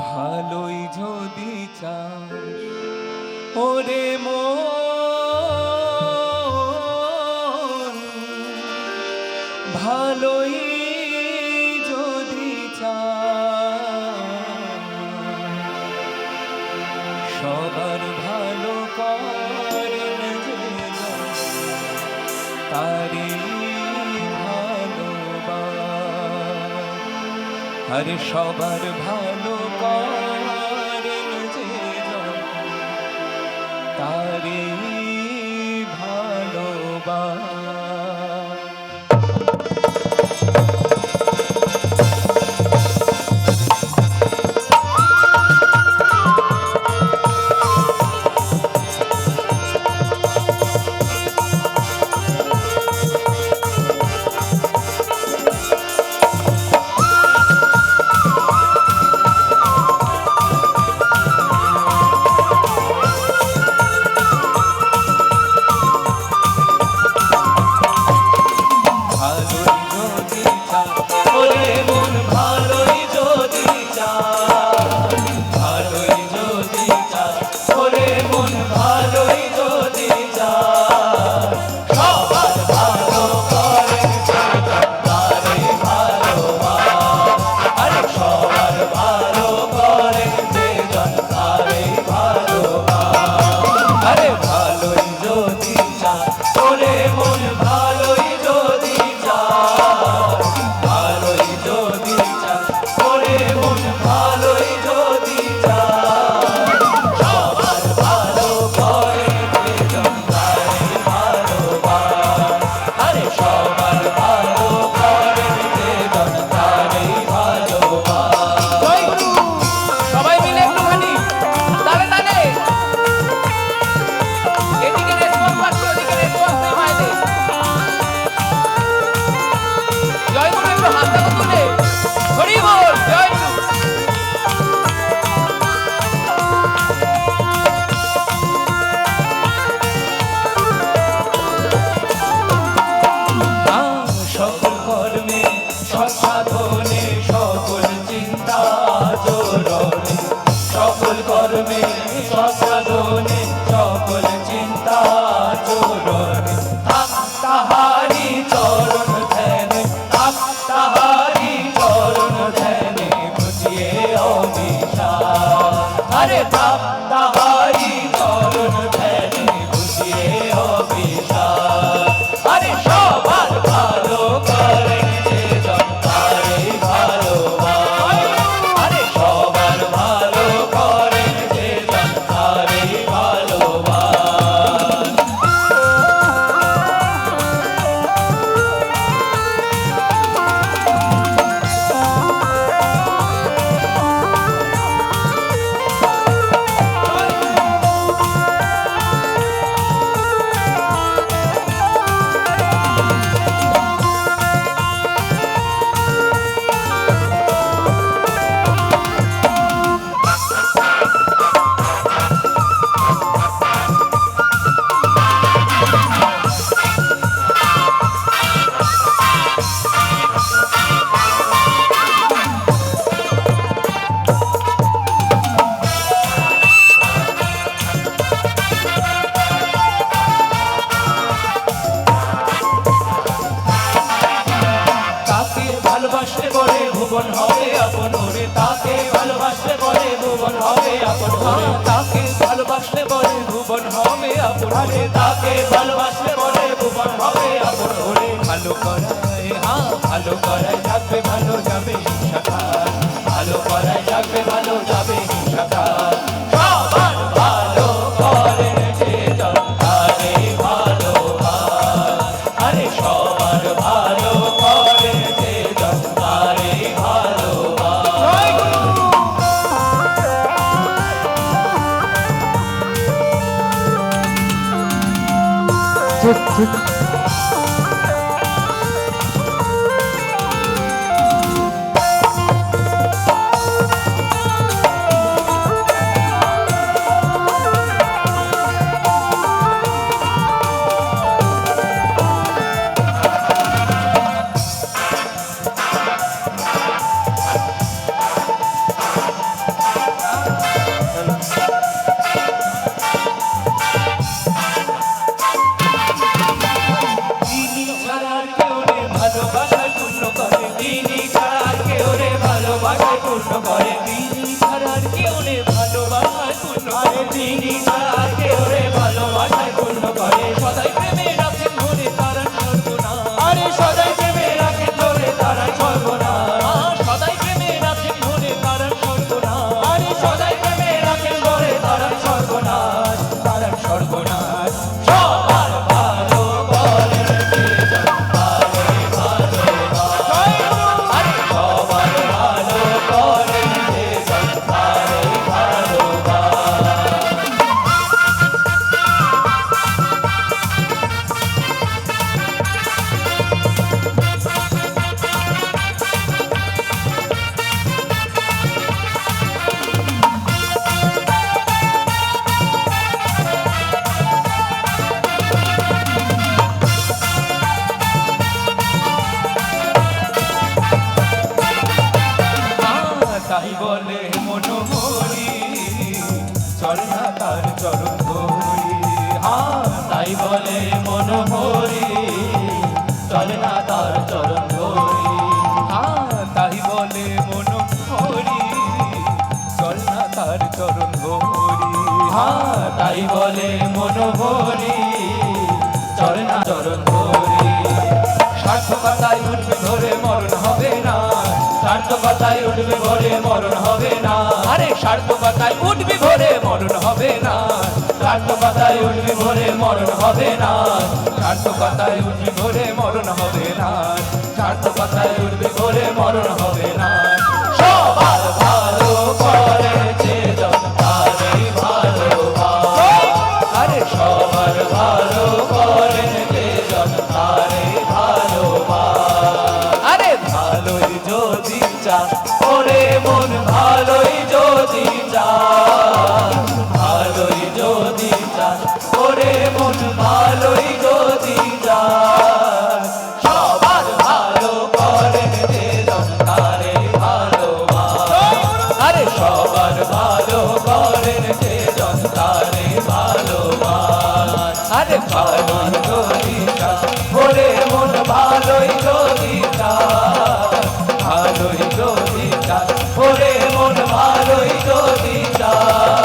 ভালোই যদি চাস, ওরে মো ভালোই যদি সবার ভালো করেন তারি ভালো হরে সবার ভালো আমার যে তারে ভালোবাস। Show. তাকে ভালোবাসলে বলে ভুবন হবে আপনারে তাকে ভালো তার চরণ ধরি। তাই বলে মনোহরি চল না তার চরণ ধরি। তাই বলে মনোহরি চল না চরণ ধরি। সার্থকতায় উঠবে ধরে মরণ হবে না। সার্থকতায় উঠবে ভরে মরণ হবে না। আরে, সার্থকতায় উঠবে ভরে মরণ হবে না। সার্থকতায় উঠবে ভরে মরণ হবে না। সার্থকতায় উঠবে ভরে মরণ হবে না। সার্থকতায় উঠবে ভরে মরণ হবে না। সবার ভালো আরে সবার ভালো ভালোবাসে আরে ভালোই যদি চাস ওরে মন ভালোই যদি চাস ভালোই তো চাস